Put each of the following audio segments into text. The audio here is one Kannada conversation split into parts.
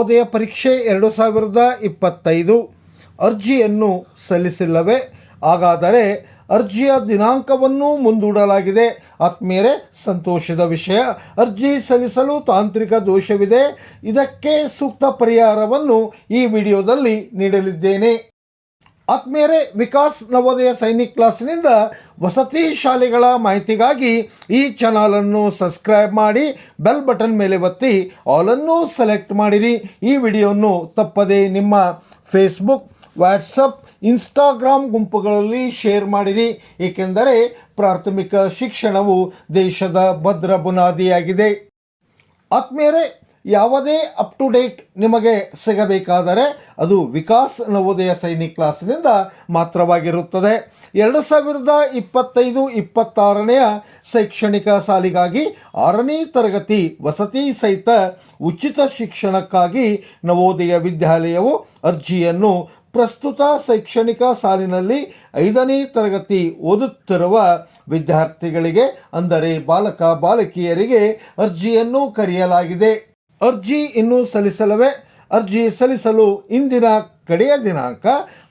ನವೋದಯ ಪರೀಕ್ಷೆ ಎರಡು ಸಾವಿರದ ಇಪ್ಪತ್ತೈದು. ಅರ್ಜಿಯನ್ನು ಸಲ್ಲಿಸಿಲ್ಲವೇ? ಹಾಗಾದರೆ ಅರ್ಜಿಯ ದಿನಾಂಕವನ್ನು ಮುಂದೂಡಲಾಗಿದೆ. ಆತ್ಮೀಯರೇ, ಸಂತೋಷದ ವಿಷಯ. ಅರ್ಜಿ ಸಲ್ಲಿಸಲು ತಾಂತ್ರಿಕ ದೋಷವಿದೆ. ಇದಕ್ಕೆ ಸೂಕ್ತ ಪರಿಹಾರವನ್ನು ಈ ವಿಡಿಯೋದಲ್ಲಿ ನೀಡಲಿದ್ದೇನೆ. ಆತ್ಮೀಯರೇ, ವಿಕಾಸ್ ನವೋದಯ ಸೈನಿಕ್ ಕ್ಲಾಸ್ನಿಂದ ವಸತಿ ಶಾಲೆಗಳ ಮಾಹಿತಿಗಾಗಿ ಈ ಚಾನಲನ್ನು ಸಬ್ಸ್ಕ್ರೈಬ್ ಮಾಡಿ ಬೆಲ್ ಬಟನ್ ಮೇಲೆ ಒತ್ತಿ ಆಲನ್ನು ಸೆಲೆಕ್ಟ್ ಮಾಡಿರಿ. ಈ ವಿಡಿಯೋವನ್ನು ತಪ್ಪದೆ ನಿಮ್ಮ ಫೇಸ್ಬುಕ್, ವಾಟ್ಸಪ್, ಇನ್ಸ್ಟಾಗ್ರಾಮ್ ಗುಂಪುಗಳಲ್ಲಿ ಶೇರ್ ಮಾಡಿರಿ. ಏಕೆಂದರೆ ಪ್ರಾಥಮಿಕ ಶಿಕ್ಷಣವು ದೇಶದ ಭದ್ರ ಬುನಾದಿಯಾಗಿದೆ. ಆತ್ಮೀಯರೇ ಯಾವುದೇ ಅಪ್ ಟು ಡೇಟ್ ನಿಮಗೆ ಸಿಗಬೇಕಾದರೆ ಅದು ವಿಕಾಸ್ ನವೋದಯ ಸೈನಿಕ್ ಕ್ಲಾಸ್ನಿಂದ ಮಾತ್ರವಾಗಿರುತ್ತದೆ. ಎರಡು ಸಾವಿರದ ಇಪ್ಪತ್ತೈದು, ಇಪ್ಪತ್ತಾರನೆಯ ಶೈಕ್ಷಣಿಕ ಸಾಲಿಗಾಗಿ ಆರನೇ ತರಗತಿ ವಸತಿ ಸಹಿತ ಉಚಿತ ಶಿಕ್ಷಣಕ್ಕಾಗಿ ನವೋದಯ ವಿದ್ಯಾಲಯವು ಅರ್ಜಿಯನ್ನು ಪ್ರಸ್ತುತ ಶೈಕ್ಷಣಿಕ ಸಾಲಿನಲ್ಲಿ ಐದನೇ ತರಗತಿ ಓದುತ್ತಿರುವ ವಿದ್ಯಾರ್ಥಿಗಳಿಗೆ, ಅಂದರೆ ಬಾಲಕ, ಬಾಲಕಿಯರಿಗೆ ಅರ್ಜಿಯನ್ನು ಕರೆಯಲಾಗಿದೆ. ಅರ್ಜಿ ಇನ್ನೂ ಸಲ್ಲಿಸಲವೇ? ಅರ್ಜಿ ಸಲ್ಲಿಸಲು ಇಂದಿನ ಕಡೆಯ ದಿನಾಂಕ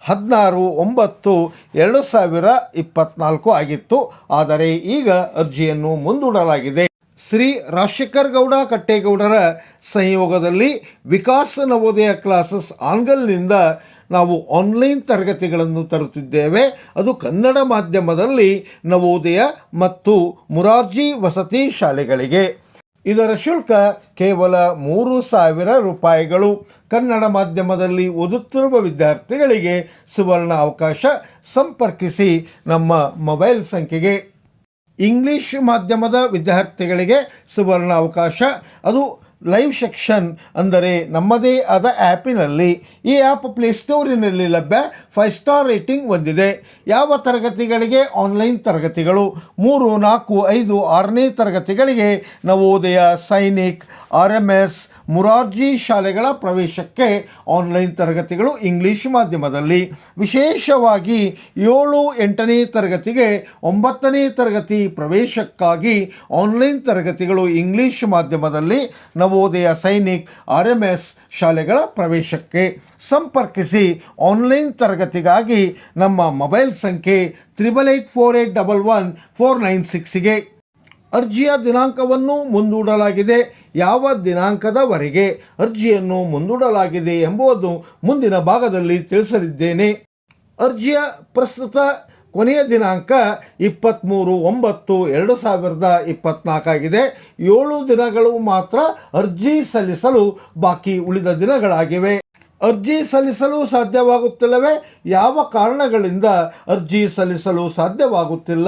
ಹದಿನಾರು ಒಂಬತ್ತು ಎರಡು ಸಾವಿರ ಇಪ್ಪತ್ನಾಲ್ಕು ಆಗಿತ್ತು. ಆದರೆ ಈಗ ಅರ್ಜಿಯನ್ನು ಮುಂದೂಡಲಾಗಿದೆ. ಶ್ರೀ ರಾಜಶೇಖರ್ ಗೌಡ ಕಟ್ಟೇಗೌಡರ ಸಂಯೋಗದಲ್ಲಿ ವಿಕಾಸ ನವೋದಯ ಕ್ಲಾಸಸ್ ಆನ್ಗಲ್ನಿಂದ ನಾವು ಆನ್ಲೈನ್ ತರಗತಿಗಳನ್ನು ತರುತ್ತಿದ್ದೇವೆ. ಅದು ಕನ್ನಡ ಮಾಧ್ಯಮದಲ್ಲಿ ನವೋದಯ ಮತ್ತು ಮುರಾರ್ಜಿ ವಸತಿ ಶಾಲೆಗಳಿಗೆ. ಇದರ ಶುಲ್ಕ ಕೇವಲ ಮೂರು ಸಾವಿರ ರೂಪಾಯಿಗಳು. ಕನ್ನಡ ಮಾಧ್ಯಮದಲ್ಲಿ ಓದುತ್ತಿರುವ ವಿದ್ಯಾರ್ಥಿಗಳಿಗೆ ಸುವರ್ಣ ಅವಕಾಶ ಸಂಪರ್ಕಿಸಿ ನಮ್ಮ ಮೊಬೈಲ್ ಸಂಖ್ಯೆಗೆ. ಇಂಗ್ಲಿಷ್ ಮಾಧ್ಯಮದ ವಿದ್ಯಾರ್ಥಿಗಳಿಗೆ ಸುವರ್ಣ ಅವಕಾಶ. ಅದು ಲೈವ್ ಸೆಕ್ಷನ್ ಅಂದರೆ ನಮ್ಮದೇ ಆದ ಆ್ಯಪಿನಲ್ಲಿ ಈ ಆ್ಯಪ್ ಪ್ಲೇಸ್ಟೋರಿನಲ್ಲಿ ಲಭ್ಯ ಫೈವ್ ಸ್ಟಾರ್ ರೇಟಿಂಗ್ ಹೊಂದಿದೆ. ಯಾವ ತರಗತಿಗಳಿಗೆ? ಆನ್ಲೈನ್ ತರಗತಿಗಳು. ಮೂರು, ನಾಲ್ಕು, ಐದು, ಆರನೇ ತರಗತಿಗಳಿಗೆ Navodaya Sainik R M S Murarji ಶಾಲೆಗಳ ಪ್ರವೇಶಕ್ಕೆ ಆನ್ಲೈನ್ ತರಗತಿಗಳು ಇಂಗ್ಲಿಷ್ ಮಾಧ್ಯಮದಲ್ಲಿ. ವಿಶೇಷವಾಗಿ ಏಳು, ಎಂಟನೇ ತರಗತಿಗೆ ಒಂಬತ್ತನೇ ತರಗತಿ ಪ್ರವೇಶಕ್ಕಾಗಿ ಆನ್ಲೈನ್ ತರಗತಿಗಳು ಇಂಗ್ಲೀಷ್ ಮಾಧ್ಯಮದಲ್ಲಿ Navodaya Sainik R M S ಶಾಲೆಗಳ ಪ್ರವೇಶಕ್ಕೆ ಸಂಪರ್ಕಿಸಿ ಆನ್ಲೈನ್ ತರಗತಿಗಾಗಿ ನಮ್ಮ ಮೊಬೈಲ್ ಸಂಖ್ಯೆ triple eight four eight double one four nine ಸಿಕ್ಸ್ಗೆ ಅರ್ಜಿಯ ದಿನಾಂಕವನ್ನು ಮುಂದೂಡಲಾಗಿದೆ. ಯಾವ ದಿನಾಂಕದವರೆಗೆ ಅರ್ಜಿಯನ್ನು ಮುಂದೂಡಲಾಗಿದೆ ಎಂಬುದು ಮುಂದಿನ ಭಾಗದಲ್ಲಿ ತಿಳಿಸಲಿದ್ದೇನೆ. ಅರ್ಜಿಯ ಪ್ರಸ್ತುತ ಕೊನೆಯ ದಿನಾಂಕ ಇಪ್ಪತ್ತ್ಮೂರು ಒಂಬತ್ತು ಎರಡು ಸಾವಿರದ ಇಪ್ಪತ್ತ್ನಾಲ್ಕಾಗಿದೆ ಏಳು ದಿನಗಳು ಮಾತ್ರ ಅರ್ಜಿ ಸಲ್ಲಿಸಲು ಬಾಕಿ ಉಳಿದ ದಿನಗಳಾಗಿವೆ. ಅರ್ಜಿ ಸಲ್ಲಿಸಲು ಸಾಧ್ಯವಾಗುತ್ತಿಲ್ಲವೇ? ಯಾವ ಕಾರಣಗಳಿಂದ ಅರ್ಜಿ ಸಲ್ಲಿಸಲು ಸಾಧ್ಯವಾಗುತ್ತಿಲ್ಲ?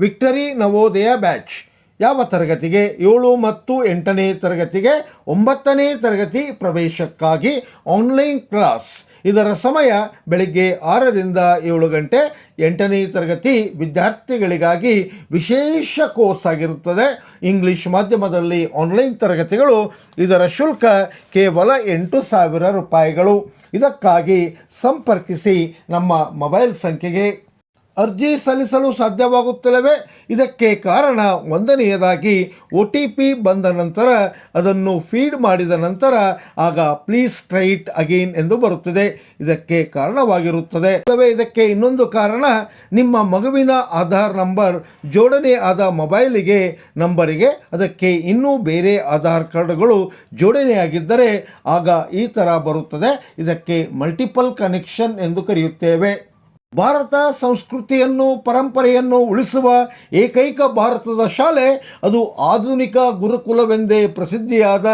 Victory Navodaya batch. ಯಾವ ತರಗತಿಗೆ? ಏಳು ಮತ್ತು ಎಂಟನೇ ತರಗತಿಗೆ ಒಂಬತ್ತನೇ ತರಗತಿ ಪ್ರವೇಶಕ್ಕಾಗಿ ಆನ್ಲೈನ್ ಕ್ಲಾಸ್. ಇದರ ಸಮಯ ಬೆಳಿಗ್ಗೆ ಆರರಿಂದ ಏಳು ಗಂಟೆ ಎಂಟನೇ ತರಗತಿ ವಿದ್ಯಾರ್ಥಿಗಳಿಗಾಗಿ ವಿಶೇಷ ಕೋರ್ಸ್ ಆಗಿರುತ್ತದೆ. ಇಂಗ್ಲಿಷ್ ಮಾಧ್ಯಮದಲ್ಲಿ ಆನ್ಲೈನ್ ತರಗತಿಗಳು ಇದರ ಶುಲ್ಕ ಕೇವಲ ಎಂಟು ಸಾವಿರ ರೂಪಾಯಿಗಳು. ಇದಕ್ಕಾಗಿ ಸಂಪರ್ಕಿಸಿ ನಮ್ಮ ಮೊಬೈಲ್ ಸಂಖ್ಯೆಗೆ ಅರ್ಜಿ ಸಲ್ಲಿಸಲು ಸಾಧ್ಯವಾಗುತ್ತಿಲ್ಲವೇ ಇದಕ್ಕೆ ಕಾರಣ ಒಂದನೆಯದಾಗಿ, ಒ ಟಿ ಪಿ ಬಂದ ನಂತರ ಅದನ್ನು ಫೀಡ್ ಮಾಡಿದ ನಂತರ ಆಗ ಪ್ಲೀಸ್ ಸ್ಟ್ರೈಟ್ ಅಗೇನ್ ಎಂದು ಬರುತ್ತದೆ. ಇದಕ್ಕೆ ಕಾರಣವಾಗಿರುತ್ತದೆ. ಅಲ್ಲವೇ ಇದಕ್ಕೆ ಇನ್ನೊಂದು ಕಾರಣ, ನಿಮ್ಮ ಮಗುವಿನ ಆಧಾರ್ ನಂಬರ್ ಜೋಡಣೆ ಆದ ಮೊಬೈಲಿಗೆ, ನಂಬರಿಗೆ ಅದಕ್ಕೆ ಇನ್ನೂ ಬೇರೆ ಆಧಾರ್ ಕಾರ್ಡ್ಗಳು ಜೋಡಣೆಯಾಗಿದ್ದರೆ ಆಗ ಈ ಥರ ಬರುತ್ತದೆ. ಇದಕ್ಕೆ ಮಲ್ಟಿಪಲ್ ಕನೆಕ್ಷನ್ ಎಂದು ಕರೆಯುತ್ತೇವೆ. ಭಾರತ ಸಂಸ್ಕೃತಿಯನ್ನು, ಪರಂಪರೆಯನ್ನು ಉಳಿಸುವ ಏಕೈಕ ಭಾರತದ ಶಾಲೆ ಅದು ಆಧುನಿಕ ಗುರುಕುಲವೆಂದೇ ಪ್ರಸಿದ್ಧಿಯಾದ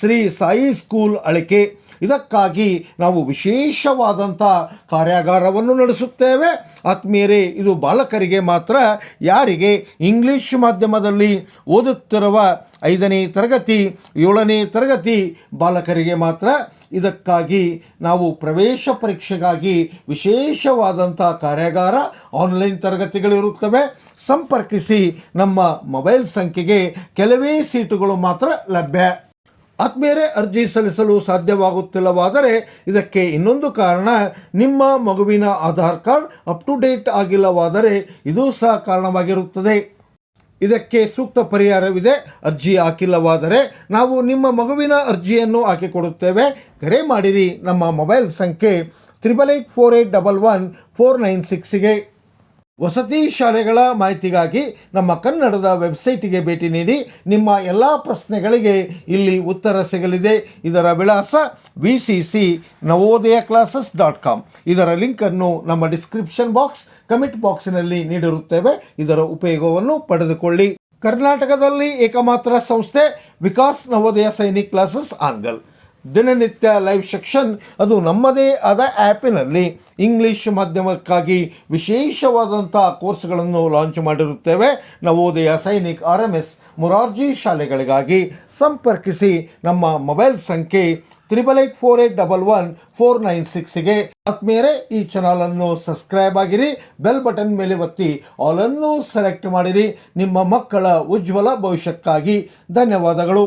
ಶ್ರೀ ಸಾಯಿ ಸ್ಕೂಲ್ ಅಳಿಕೆ. ಇದಕ್ಕಾಗಿ ನಾವು ವಿಶೇಷವಾದಂಥ ಕಾರ್ಯಾಗಾರವನ್ನು ನಡೆಸುತ್ತೇವೆ. ಆತ್ಮೀಯರೇ, ಇದು ಬಾಲಕರಿಗೆ ಮಾತ್ರ, ಯಾರಿಗೆ ಇಂಗ್ಲಿಷ್ ಮಾಧ್ಯಮದಲ್ಲಿ ಓದುತ್ತಿರುವ ಐದನೇ ತರಗತಿ, ಏಳನೇ ತರಗತಿ ಬಾಲಕರಿಗೆ ಮಾತ್ರ, ಇದಕ್ಕಾಗಿ ನಾವು ಪ್ರವೇಶ ಪರೀಕ್ಷೆಗಾಗಿ ವಿಶೇಷವಾದಂಥ ಕಾರ್ಯಾಗಾರ ಆನ್ಲೈನ್ ತರಗತಿಗಳಿರುತ್ತವೆ. ಸಂಪರ್ಕಿಸಿ ನಮ್ಮ ಮೊಬೈಲ್ ಸಂಖ್ಯೆಗೆ ಕೆಲವೇ ಸೀಟುಗಳು ಮಾತ್ರ ಲಭ್ಯ. ಆತ್ಮೀಯರೇ, ಅರ್ಜಿ ಸಲ್ಲಿಸಲು ಸಾಧ್ಯವಾಗುತ್ತಿಲ್ಲವಾದರೆ ಇದಕ್ಕೆ ಇನ್ನೊಂದು ಕಾರಣ, ನಿಮ್ಮ ಮಗುವಿನ Aadhaar card up to date ಆಗಿಲ್ಲವಾದರೆ ಇದೂ ಸಹ ಕಾರಣವಾಗಿರುತ್ತದೆ. ಇದಕ್ಕೆ ಸೂಕ್ತ ಪರಿಹಾರವಿದೆ. ಅರ್ಜಿ ಹಾಕಿಲ್ಲವಾದರೆ ನಾವು ನಿಮ್ಮ ಮಗುವಿನ ಅರ್ಜಿಯನ್ನು ಹಾಕಿಕೊಡುತ್ತೇವೆ. ಕರೆ ಮಾಡಿರಿ. ನಮ್ಮ ಮೊಬೈಲ್ ಸಂಖ್ಯೆ triple eight four eight double one four nine ಸಿಕ್ಸಿಗೆ ವಸತಿ ಶಾಲೆಗಳ ಮಾಹಿತಿಗಾಗಿ ನಮ್ಮ ಕನ್ನಡದ ವೆಬ್ಸೈಟಿಗೆ ಭೇಟಿ ನೀಡಿ ನಿಮ್ಮ ಎಲ್ಲ ಪ್ರಶ್ನೆಗಳಿಗೆ ಇಲ್ಲಿ ಉತ್ತರ ಸಿಗಲಿದೆ. ಇದರ ವಿಳಾಸ V C C Navodaya classes dot com. ಇದರ ಲಿಂಕನ್ನು ನಮ್ಮ ಡಿಸ್ಕ್ರಿಪ್ಷನ್ ಬಾಕ್ಸ್, ಕಮೆಂಟ್ ಬಾಕ್ಸಿನಲ್ಲಿ ನೀಡಿರುತ್ತೇವೆ. ಇದರ ಉಪಯೋಗವನ್ನು ಪಡೆದುಕೊಳ್ಳಿ. ಕರ್ನಾಟಕದಲ್ಲಿ ಏಕಮಾತ್ರ ಸಂಸ್ಥೆ ವಿಕಾಸ್ ನವೋದಯ ಸೈನಿಕ್ ಕ್ಲಾಸಸ್ ಆನ್ಗಲ್ ದಿನನಿತ್ಯ ಲೈವ್ ಸೆಕ್ಷನ್. ಅದು ನಮ್ಮದೇ ಆದ ಆ್ಯಪಿನಲ್ಲಿ ಇಂಗ್ಲೀಷ್ ಮಾಧ್ಯಮಕ್ಕಾಗಿ ವಿಶೇಷವಾದಂಥ ಕೋರ್ಸ್ಗಳನ್ನು launch ಮಾಡಿರುತ್ತೇವೆ. Navodaya Sainik R M S Murarji ಶಾಲೆಗಳಿಗಾಗಿ ಸಂಪರ್ಕಿಸಿ ನಮ್ಮ ಮೊಬೈಲ್ ಸಂಖ್ಯೆ triple eight four eight double one four nine ಸಿಕ್ಸ್ಗೆ ಆತ್ಮೀಯರೇ ಈ ಚಾನಲನ್ನು ಸಬ್ಸ್ಕ್ರೈಬ್ ಆಗಿರಿ, ಬೆಲ್ ಬಟನ್ ಮೇಲೆ ಒತ್ತಿ ಆಲನ್ನು ಸೆಲೆಕ್ಟ್ ಮಾಡಿರಿ. ನಿಮ್ಮ ಮಕ್ಕಳ ಉಜ್ವಲ ಭವಿಷ್ಯಕ್ಕಾಗಿ ಧನ್ಯವಾದಗಳು.